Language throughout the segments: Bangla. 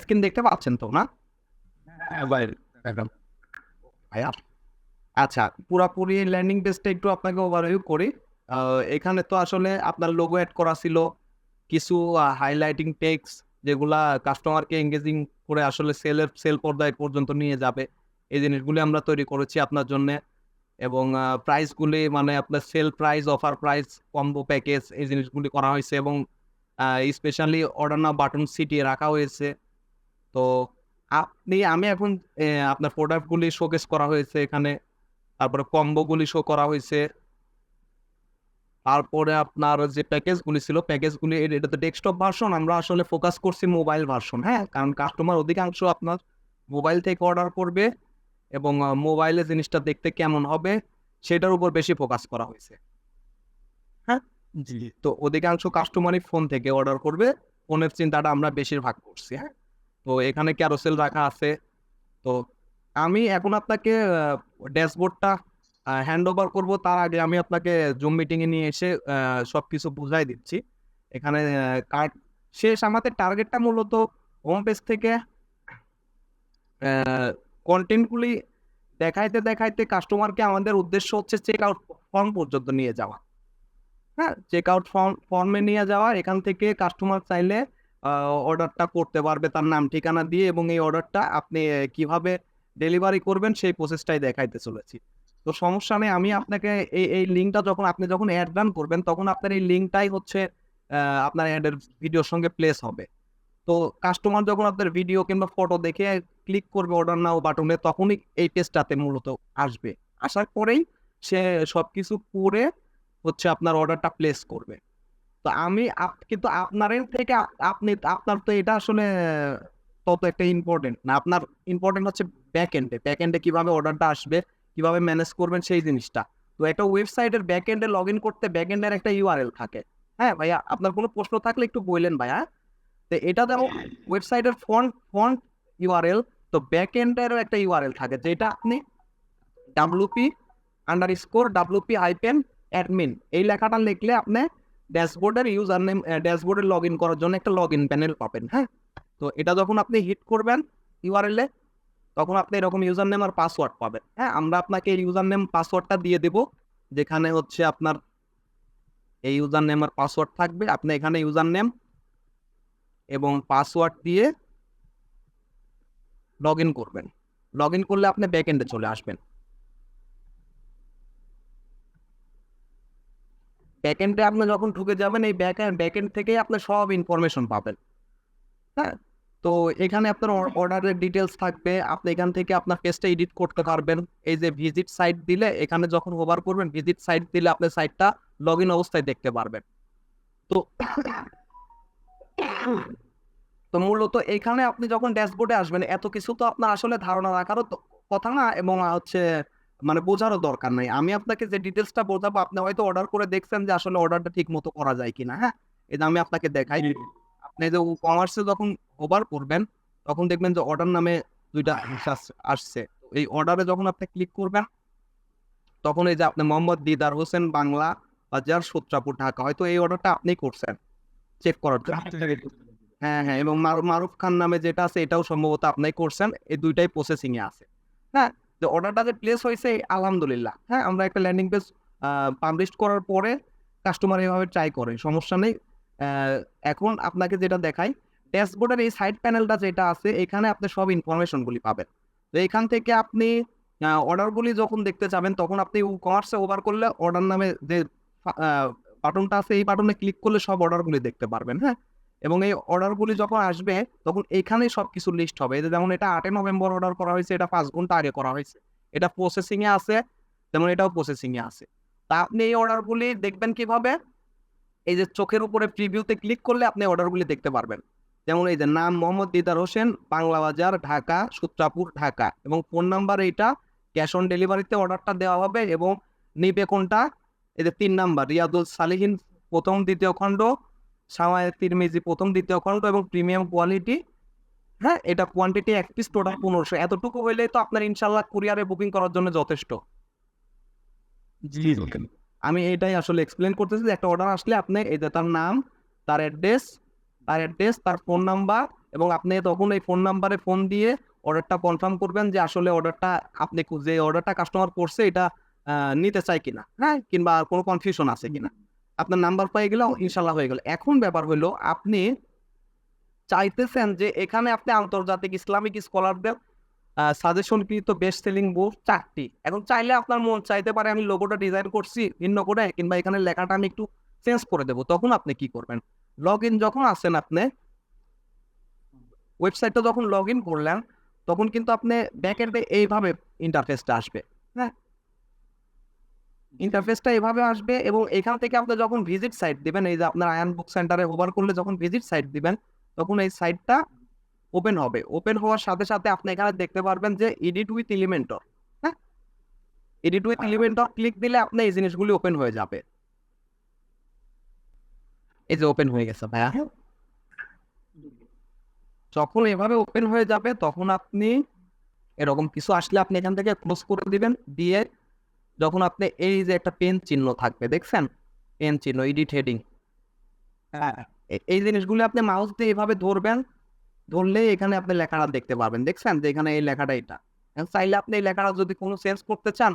স্ক্রিন দেখতে পাচ্ছেন তো না? হ্যাঁ ভাইয়া আচ্ছা পুরাপুরি ল্যান্ডিং পেজটা একটু আপনাকে ওভারভিউ করি। এখানে তো আসলে আপনার লোগো অ্যাড করা ছিল কিছু হাইলাইটিং টেক্স যেগুলা কাস্টমারকে এঙ্গেজিং করে আসলে সেলের সেল পর্যায় পর্যন্ত নিয়ে যাবে। এই জিনিসগুলি আমরা তৈরি করেছি আপনার জন্য এবং প্রাইসগুলি মানে আপনার sale price offer price combo package এই জিনিসগুলি করা হয়েছে এবং স্পেশালি অর্ডার না বাটন সিটিয়ে রাখা হয়েছে। তো আপনি আমি এখন আপনার প্রোডাক্টগুলি শোকেস করা হয়েছে এখানে তারপরে কম্বোগুলি শো করা হয়েছে তারপরে আপনার যে প্যাকেজগুলি ছিল প্যাকেজগুলি এটা তো ডেস্কটপ ভার্সন আমরা আসলে ফোকাস করছি মোবাইল ভার্সন হ্যাঁ? কারণ কাস্টমার অধিকাংশ আপনার মোবাইল থেকে অর্ডার করবে এবং মোবাইলে জিনিসটা দেখতে কেমন হবে সেটার উপর বেশি ফোকাস করা হয়েছে। হ্যাঁ? জি। তো অধিকাংশ কাস্টমারই ফোন থেকে অর্ডার করবে ফোনের চিন্তাটা আমরা বেশিরভাগ করছি হ্যাঁ? তো এখানে ক্যারোসেল রাখা আছে? তো আমি এখন আপনাকে ড্যাশবোর্ডটা হ্যান্ড ওভার করব। তার আগে আমি আপনাকে জুম মিটিংয়ে নিয়ে এসে সব কিছু বুঝাই দিচ্ছি। এখানে কার্ড শেষ। আমাদের টার্গেটটা মূলত হোম পেজ থেকে কন্টেন্টগুলি দেখাইতে দেখাইতে কাস্টমারকে আমাদের উদ্দেশ্য হচ্ছে চেক আউট ফর্ম পর্যন্ত নিয়ে যাওয়া। হ্যাঁ চেক আউট ফর্ম ফর্মে নিয়ে যাওয়া। এখান থেকে কাস্টমার চাইলে অর্ডারটা করতে পারবে তার নাম ঠিকানা দিয়ে এবং এই অর্ডারটা আপনি কীভাবে ডেলিভারি করবেন সেই প্রসেসটাই দেখাইতে চলেছি। তো সমস্যা নেই, আমি আপনাকে এই এই লিঙ্কটা যখন, আপনি যখন অ্যাড রান করবেন, তখন আপনার এই লিঙ্কটাই হচ্ছে আপনার অ্যাডের ভিডিওর সঙ্গে প্লেস হবে। তো কাস্টমার যখন আপনার ভিডিও কিংবা ফটো দেখে ক্লিক করবে অর্ডার নাও বাটনে তখনই এই পেজটাতে মূলত আসবে। আসার পরেই সে সব কিছু করে হচ্ছে আপনার অর্ডারটা প্লেস করবে। তো আমি কিন্তু আপনার থেকে আপনি, আপনার তো এটা আসলে তত একটা ইম্পর্টেন্ট না। আপনার ইম্পর্টেন্ট হচ্ছে ব্যাক এন্ডে ব্যাক এন্ডে কীভাবে অর্ডারটা আসবে, কীভাবে ম্যানেজ করবেন সেই জিনিসটা। তো একটা ওয়েবসাইটের ব্যাক এন্ডে লগ ইন করতে ব্যাক এন্ডের একটা ইউআরএল থাকে। হ্যাঁ ভাইয়া? আপনার কোনো প্রশ্ন থাকলে একটু বললেন ভাইয়া। তো এটা যেমন ওয়েবসাইটের ফন্ট ফন্ট ইউআরএল তো ব্যাক এন্ডেরও একটা ইউআরএল থাকে, যেটা আপনি WP underscore WP hyphen admin এই লেখাটা লিখলে আপনি ড্যাশবোর্ডের ইউজার নেম ড্যাশবোর্ডে লগ ইন করার জন্য একটা লগ ইন প্যানেল পাবেন হ্যাঁ? তো এটা যখন আপনি হিট করবেন ইউআরএল তখন আপনি এরকম ইউজার নেম আর পাসওয়ার্ড পাবেন হ্যাঁ? আমরা আপনাকে এই ইউজার নেম পাসওয়ার্ডটা দিয়ে দেব, যেখানে হচ্ছে আপনার এই ইউজার নেম আর পাসওয়ার্ড থাকবে। আপনি এখানে ইউজার নেম এবং পাসওয়ার্ড দিয়ে লগ ইন করবেন। লগ ইন করলে আপনি ব্যাক এন্ডে চলে আসবেন। ব্যাকএন্ডে আপনি যখন ঢুকে যাবেন, এই ব্যাক ব্যাকএন্ড থেকেই আপনি সব ইনফরমেশন পাবেন। হ্যাঁ? তো এখানে আপনার অর্ডারের ডিটেলস থাকবে। আপনি এখান থেকে আপনার পেজটা এডিট করতে পারবেন। এই যে ভিজিট সাইট দিলে, এখানে যখন ওভার করবেন ভিজিট সাইট দিলে আপনি সাইটটা লগ ইন অবস্থায় দেখতে পারবেন। তো তো মূলত এখানে আপনি যখন ড্যাশবোর্ডে আসবেন, এত কিছু তো আপনার আসলে ধারণা রাখারও কথা না, এবং হচ্ছে মানে বোঝারও দরকার নাই। আমি আপনাকে যে ডিটেলসটা বোঝাবো আপনি হয়তো অর্ডার করে দেখছেন যে আসলে অর্ডারটা ঠিক মতো করা যায় কিনা হ্যাঁ? এটা আমি আপনাকে দেখাই। আপনি যে কমার্সে যখন ওভার করবেন তখন দেখবেন যে অর্ডার নামে দুইটা আস- আসছে। এই অর্ডারে যখন আপনি ক্লিক করবেন তখন এই যে আপনি মোহাম্মদ দিদার হোসেন বাংলা বাজার সূত্রাপুর ঢাকা হয়তো এই অর্ডারটা আপনি করছেন। চেক করার জন্য। হ্যাঁ হ্যাঁ এবং মারুফ খান নামে যেটা আছে এটাও সম্ভবত আপনি করছেন। এই দুইটাই প্রসেসিং এ আছে। হ্যাঁ? যে অর্ডারটা যে প্লেস হয়েছে, আলহামদুলিল্লাহ। হ্যাঁ আমরা একটা ল্যান্ডিং পেজ পাবলিশ করার পরে কাস্টমার এভাবে ট্রাই করে, সমস্যা নেই। এখন আপনাকে যেটা দেখাই ড্যাশবোর্ডের এই সাইড প্যানেলটা যেটা আছে, এখানে আপনি সব ইনফরমেশনগুলি পাবেন। তো এখান থেকে আপনি অর্ডারগুলি যখন দেখতে যাবেন, তখন আপনি কমার্সে ওভার করলে অর্ডার নামে যে বাটনটা আছে, এই বাটনে ক্লিক করলে সব অর্ডারগুলি দেখতে পারবেন হ্যাঁ? এবং এই অর্ডারগুলি যখন আসবে, তখন এখানেই সব কিছু লিস্ট হবে যেমন এটা আটই নভেম্বর অর্ডার করা হয়েছে, এটা পাঁচ ঘণ্টা আগে করা হয়েছে। এটা প্রসেসিংয়ে আছে যেমন এটাও প্রসেসিংয়ে আছে। তা আপনি এই অর্ডারগুলি দেখবেন কীভাবে? এই যে চোখের উপরে প্রিভিউতে ক্লিক করলে আপনি অর্ডারগুলি দেখতে পারবেন। যেমন এই যে নাম মোহাম্মদ দিদার হোসেন, বাংলা বাজার, ঢাকা, সূত্রাপুর, ঢাকা। এবং ফোন নাম্বার এইটা ক্যাশ অন ডেলিভারিতে অর্ডারটা দেওয়া হবে এবং নিবে কোনটা? এই যে তিন নাম্বার রিয়াদুল সালিহিন প্রথম, দ্বিতীয় খণ্ড সামায় তিরমিজি প্রথম দ্বিতীয় খণ্ড এবং প্রিমিয়াম কোয়ালিটি হ্যাঁ এটা কোয়ান্টিটি এক পিস টোটাল পনেরোশো। এতটুকু হইলেই তো আপনার ইনশাল্লাহ কুরিয়ারে বুকিং করার জন্য যথেষ্ট। জি আমি এটাই আসলে এক্সপ্লেন করতেছি যে একটা অর্ডার আসলে আপনি এই যে তার নাম তার অ্যাড্রেস তার অ্যাড্রেস তার ফোন নাম্বার এবং আপনি তখন এই ফোন নাম্বারে ফোন দিয়ে অর্ডারটা কনফার্ম করবেন যে আসলে অর্ডারটা আপনি যে অর্ডারটা কাস্টমার করছে এটা নিতে চাই কিনা হ্যাঁ কিংবা আর কোনো কনফিউশন আছে কিনা। আপনার নাম্বার পেয়ে গেলেও ইনশাল্লাহ হয়ে গেল। এখন ব্যাপার হলো আপনি চাইতেছেন যে এখানে আপনি আন্তর্জাতিক ইসলামিক স্কলারদের সাজেশনকৃত বেস্ট সেলিং বুক চারটি। এখন চাইলে আপনার মন চাইতে পারে আমি লোগোটা ডিজাইন করছি ভিন্ন করে কিংবা এখানে লেখাটা আমি একটু চেঞ্জ করে দেবো। তখন আপনি কি করবেন? লগ ইন যখন আসেন আপনি ওয়েবসাইটটা যখন লগ ইন করলেন তখন কিন্তু আপনি ব্যাক এন্ডে এইভাবে ইন্টারফেসটা আসবে। হ্যাঁ? ইন্টারফেসটা এভাবে আসবে এবং এখান থেকে আপনি যখন ভিজিট সাইট দিবেন, এই যে আপনার আয়ান বুক সেন্টারে ওভার করলে যখন ভিজিট সাইট দিবেন, তখন এই সাইটটা ওপেন হবে। ওপেন হওয়ার সাথে সাথে আপনি এখানে দেখতে পারবেন যে এডিট উইথ এলিমেন্টর হ্যাঁ? এডিট উইথ এলিমেন্টর ক্লিক দিলে আপনি এই জিনিসগুলি ওপেন হয়ে যাবে। এই যে ওপেন হয়ে গেছে ভাইয়া। যখন এভাবে ওপেন হয়ে যাবে, তখন আপনি এরকম কিছু আসলে আপনি এখান থেকে ক্লোজ করে দিবেন, দিয়ে যখন আপনি এই যে একটা পেন চিহ্ন থাকবে, দেখছেন? পেন চিহ্ন এডিট হেডিং হ্যাঁ এই জিনিসগুলো আপনি মাউস দিয়ে এভাবে ধরবেন, ধরলে এখানে আপনি লেখাটা দেখতে পারবেন। দেখছেন? যে এখানে এই লেখাটা এটা। চাইলে আপনি এই লেখাটা যদি কোনো চেঞ্জ করতে চান,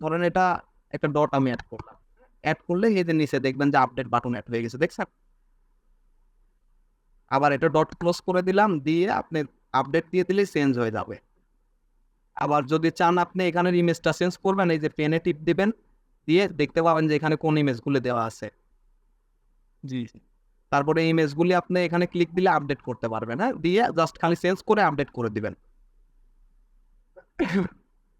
ধরেন এটা একটা ডট আমি অ্যাড করলাম। অ্যাড করলে এই যে নিচে দেখবেন যে আপডেট বাটন অ্যাড হয়ে গেছে, দেখছেন? আবার এটা ডট ক্লোজ করে দিলাম, দিয়ে আপনি আপডেট দিয়ে দিলে চেঞ্জ হয়ে যাবে। আবার যদি চান আপনি এখানের ইমেজটা চেঞ্জ করবেন এই যে পেনে টিপ দিবেন দিয়ে দেখতে পাবেন যে এখানে কোন ইমেজগুলো দেওয়া আছে। জি তারপরে ইমেজগুলি আপনি এখানে ক্লিক দিলে আপডেট করতে পারবেন হ্যাঁ? দিয়ে জাস্ট খালি চেঞ্জ করে আপডেট করে দিবেন।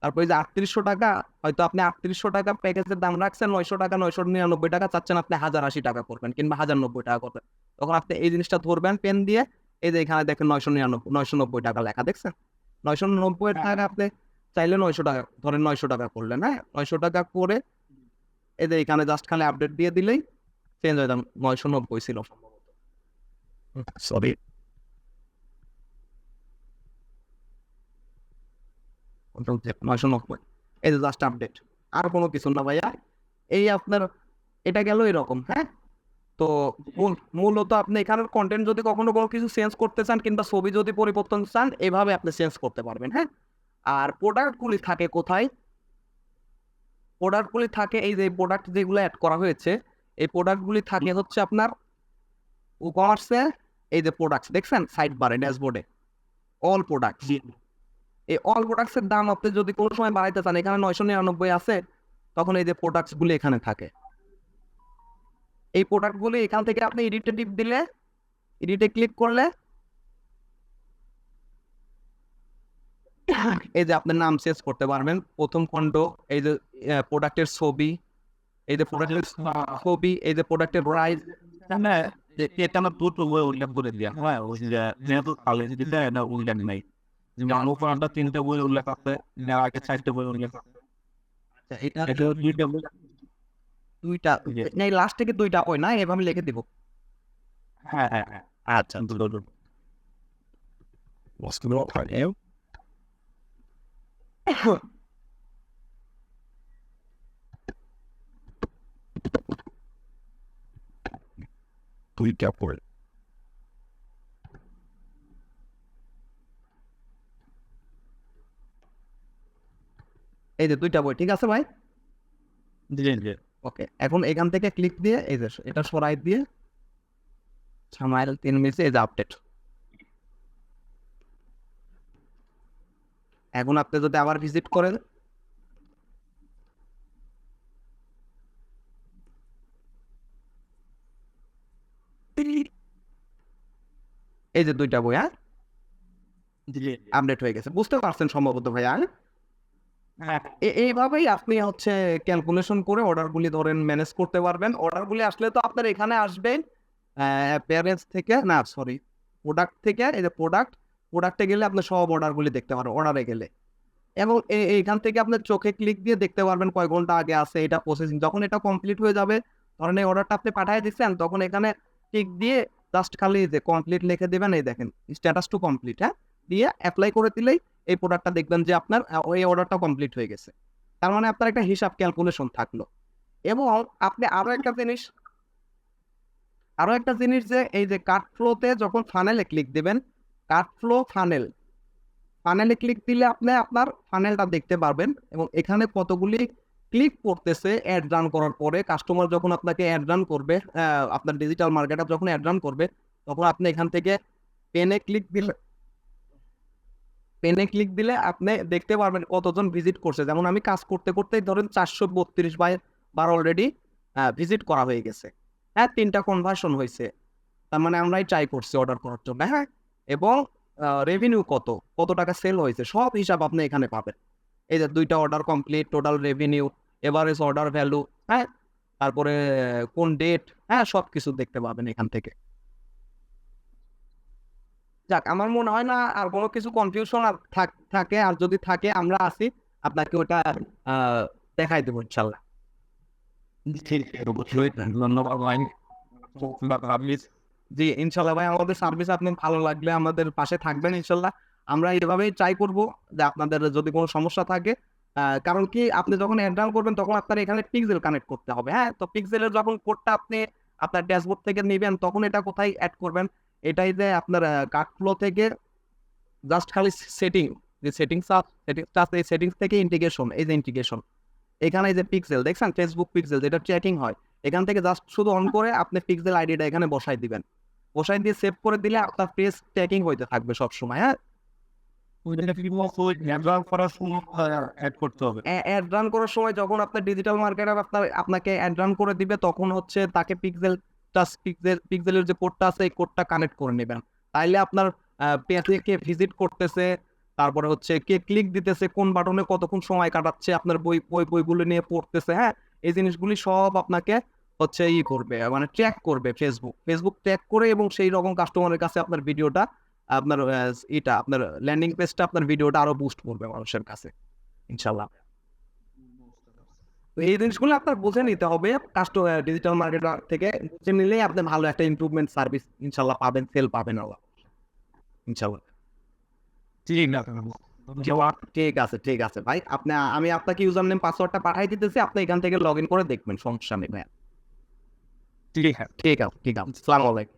তারপরে যে আটত্রিশশো টাকা হয়তো আপনি আটত্রিশশো টাকা প্যাকেজের দাম রাখছেন নয়শো টাকা নয়শো নিরানব্বই টাকা চাচ্ছেন আপনি হাজার আশি টাকা করবেন কিংবা হাজার নব্বই টাকা করবেন। তখন আপনি এই জিনিসটা ধরবেন পেন দিয়ে এই যে এখানে দেখেন নয়শো নিরানব্বই নয়শো নব্বই টাকা লেখা দেখছেন? নয়শো নব্বই টাকা আপনি চাইলে নয়শো টাকা ধরেন নয়শো টাকা করলেন হ্যাঁ? নয়শো টাকা করে এই যে এখানে জাস্ট খালি আপডেট দিয়ে দিলেই চেঞ্জ হয়ে যাবে নয়শো নব্বই ছিল। সরি নয়শো নব্বই। এই যে জাস্ট আপডেট আর কোনো কিছু না ভাইয়া এই আপনার এটা গেল এরকম হ্যাঁ? তো মূল- মূলত আপনি এখানের কন্টেন্ট যদি কখনো কোনো কিছু চেঞ্জ করতে চান কিংবা ছবি যদি পরিবর্তন চান এভাবে আপনি চেঞ্জ করতে পারবেন হ্যাঁ? আর প্রোডাক্টগুলি থাকে কোথায়? প্রোডাক্টগুলি থাকে এই যে প্রোডাক্ট যেগুলো অ্যাড করা হয়েছে এই প্রোডাক্টগুলি থাকে হচ্ছে আপনার ই কমার্সে এই যে প্রোডাক্টস দেখছেন? সাইড বারে ড্যাশবোর্ডে অল প্রোডাক্ট এই অল প্রোডাক্টসের দাম আপনি যদি কোনো সময় বাড়াইতে চান এখানে নয়শো নিরানব্বই আছে তখন এই যে প্রোডাক্টসগুলি এখানে থাকে। এই প্রোডাক্টগুলি এখান থেকে আপনি এডিটে টিপ দিলে এডিটে ক্লিক করলে এই যে আপনার নাম চেঞ্জ করতে পারবেন। প্রথম খণ্ড এই যে প্রোডাক্টের ছবি এই যে প্রোডাক্টের ছবি এই যে প্রোডাক্টের প্রাইস হ্যাঁ এটা আমার দুটো উল্লেখ করে দিয়া হ্যাঁ যেহেতু দিতে এটা উল্লেখ নেই। অনুপ্রাণটা তিনটা বই উল্লেখ আছে আগে চারটে বই উল্লেখ আছে। এটা এটা দুইটা বই দুইটা। না লাস্ট থেকে দুইটা ওই না এভাবে লিখে দিব হ্যাঁ হ্যাঁ হ্যাঁ আচ্ছা দুটো দুটো What's going on right now? Please get for it. এই যে দুইটা বই ঠিক আছে ভাই জি জি ওকে এখন এখান থেকে ক্লিক দিয়ে এই যে এটা সরাই দিয়ে সামাইল তিন মিনিটে এই যে আপডেট এখন আপনি যদি আবার ভিজিট করেন এই যে দুইটা বই হ্যাঁ? আপডেট হয়ে গেছে। বুঝতে পারছেন সম্ভবত ভাইয়া হ্যাঁ? এইভাবেই আপনি হচ্ছে ক্যালকুলেশন করে অর্ডারগুলি ধরেন ম্যানেজ করতে পারবেন। অর্ডারগুলি আসলে তো আপনার এখানে আসবেন প্যারেন্টস থেকে, না সরি প্রোডাক্ট থেকে, এই যে প্রোডাক্ট প্রোডাক্টে গেলে আপনি সব অর্ডারগুলি দেখতে পারবেন অর্ডারে গেলে। এবং এইখান থেকে আপনার চোখে ক্লিক দিয়ে দেখতে পারবেন কয় ঘণ্টা আগে আছে এটা প্রসেসিং যখন এটা কমপ্লিট হয়ে যাবে, ধরেন এই অর্ডারটা আপনি পাঠিয়ে দিচ্ছেন তখন এখানে টিক দিয়ে জাস্ট খালি যে কমপ্লিট লিখে দেবেন, এই দেখেন স্ট্যাটাস টু কমপ্লিট হ্যাঁ? দিয়ে অ্যাপ্লাই করে দিলেই এই প্রোডাক্টটা দেখবেন যে আপনার ওই অর্ডারটা কমপ্লিট হয়ে গেছে। তার মানে আপনার একটা হিসাব ক্যালকুলেশন থাকল। এবং আপনি আরও একটা জিনিস, আরও একটা জিনিস যে এই যে কাট ফ্লোতে যখন ফানেলে ক্লিক দিবেন কাট ফ্লো ফানেল ফানেলে ক্লিক দিলে আপনি আপনার ফানেলটা দেখতে পারবেন এবং এখানে কতগুলি ক্লিক করতেছে অ্যাড রান করার পরে কাস্টমার যখন আপনাকে অ্যাড রান করবে আপনার ডিজিটাল মার্কেটার যখন অ্যাড রান করবে, তখন আপনি এখান থেকে পেনে ক্লিক দিলে পেনে ক্লিক দিলে আপনি দেখতে পারবেন কতজন ভিজিট করছে। যেমন আমি কাজ করতে করতেই ধরেন চারশো বত্রিশ বার অলরেডি ভিজিট করা হয়ে গেছে। হ্যাঁ তিনটা কনভার্সন হয়েছে। তার মানে আমরাই ট্রাই করছি অর্ডার করার জন্য হ্যাঁ? এবং রেভিনিউ কত? কত টাকা সেল হয়েছে? সব হিসাব আপনি এখানে পাবেন। এই যে দুইটা order complete total revenue average order value হ্যাঁ? তারপরে, কোন ডেট হ্যাঁ? সব কিছু দেখতে পাবেন এখান থেকে। যাক আমার মনে হয় না আর কোনো কিছু কনফিউশন আর থাকে আর যদি থাকে আমরা আসি আপনাকে ওটা দেখাই দেবো ইনশাল্লাহ। জি ইনশাল্লাহ ভাই আমাদের সার্ভিস আপনি ভালো লাগলে আমাদের পাশে থাকবেন ইনশাল্লাহ। আমরা এইভাবেই ট্রাই করব যে আপনাদের যদি কোনো সমস্যা থাকে কারণ কি আপনি যখন অ্যাড্রান করবেন তখন আপনার এখানে পিক্সেল কানেক্ট করতে হবে হ্যাঁ? তো পিক্সেলের যখন কোডটা আপনি আপনার ড্যাশবোর্ড থেকে নেবেন তখন এটা কোথায় অ্যাড করবেন? এটাই যে আপনার কার্ড ফ্লো থেকে জাস্ট খালি সেটিং যে সেটিংস সেটিংসটা আছে এই সেটিংস থেকে ইন্টিগ্রেশন এই যে ইন্টিগ্রেশন এখানে এই যে পিক্সেল দেখছেন? ফেসবুক পিক্সেল যেটা ট্র্যাকিং হয় এখান থেকে জাস্ট শুধু অন করে আপনি পিক্সেল আইডিটা এখানে বসাই দিবেন। বসাই দিয়ে সেভ করে দিলে আপনার পেজ ট্র্যাকিং হইতে থাকবে সব সময় হ্যাঁ অ্যাড রান করার সময় যখন আপনার ডিজিটাল মার্কেটার আপনার আপনাকে অ্যাড রান করে দিবে তখন হচ্ছে তাকে পিক্সেল টাচ পিক্সেল পিক্সেলের যে কোডটা আছে, এই কোডটা কানেক্ট করে নেবেন। তাইলে আপনার পেজে কে ভিজিট করতেছে, তারপরে হচ্ছে কে ক্লিক দিতেছে, কোন বাটনে কতক্ষণ সময় কাটাচ্ছে, আপনার বই বই, বইগুলো নিয়ে পড়তেছে হ্যাঁ? এই জিনিসগুলি সব আপনাকে হচ্ছে ই করবে মানে ট্র্যাক করবে ফেসবুক ফেসবুক ট্র্যাক করে এবং সেই রকম কাস্টমারের কাছে আপনার ভিডিওটা আপনার এটা আপনার ল্যান্ডিং পেজটা আপনার ভিডিওটা আরও বুস্ট করবে মানুষের কাছে, ইনশাল্লাহ। তো এই জিনিসগুলো আপনার বুঝে নিতে হবে কাস্টমার ডিজিটাল মার্কেটার থেকে। বুঝে নিলেই আপনি ভালো একটা ইমপ্রুভমেন্ট সার্ভিস ইনশাল্লাহ পাবেন সেল পাবেন আল্লাহ। ইনশাল্লাহ। ঠিক আছে ঠিক আছে ঠিক আছে ভাই। আপনি আমি আপনাকে ইউজার নেম পাসওয়ার্ডটা পাঠাই দিতেছি আপনি এখান থেকে লগ ইন করে দেখবেন সমস্যা নেই ভাই ঠিক আছে ঠিক আছে ঠিক আছে সালাম আলাইকুম।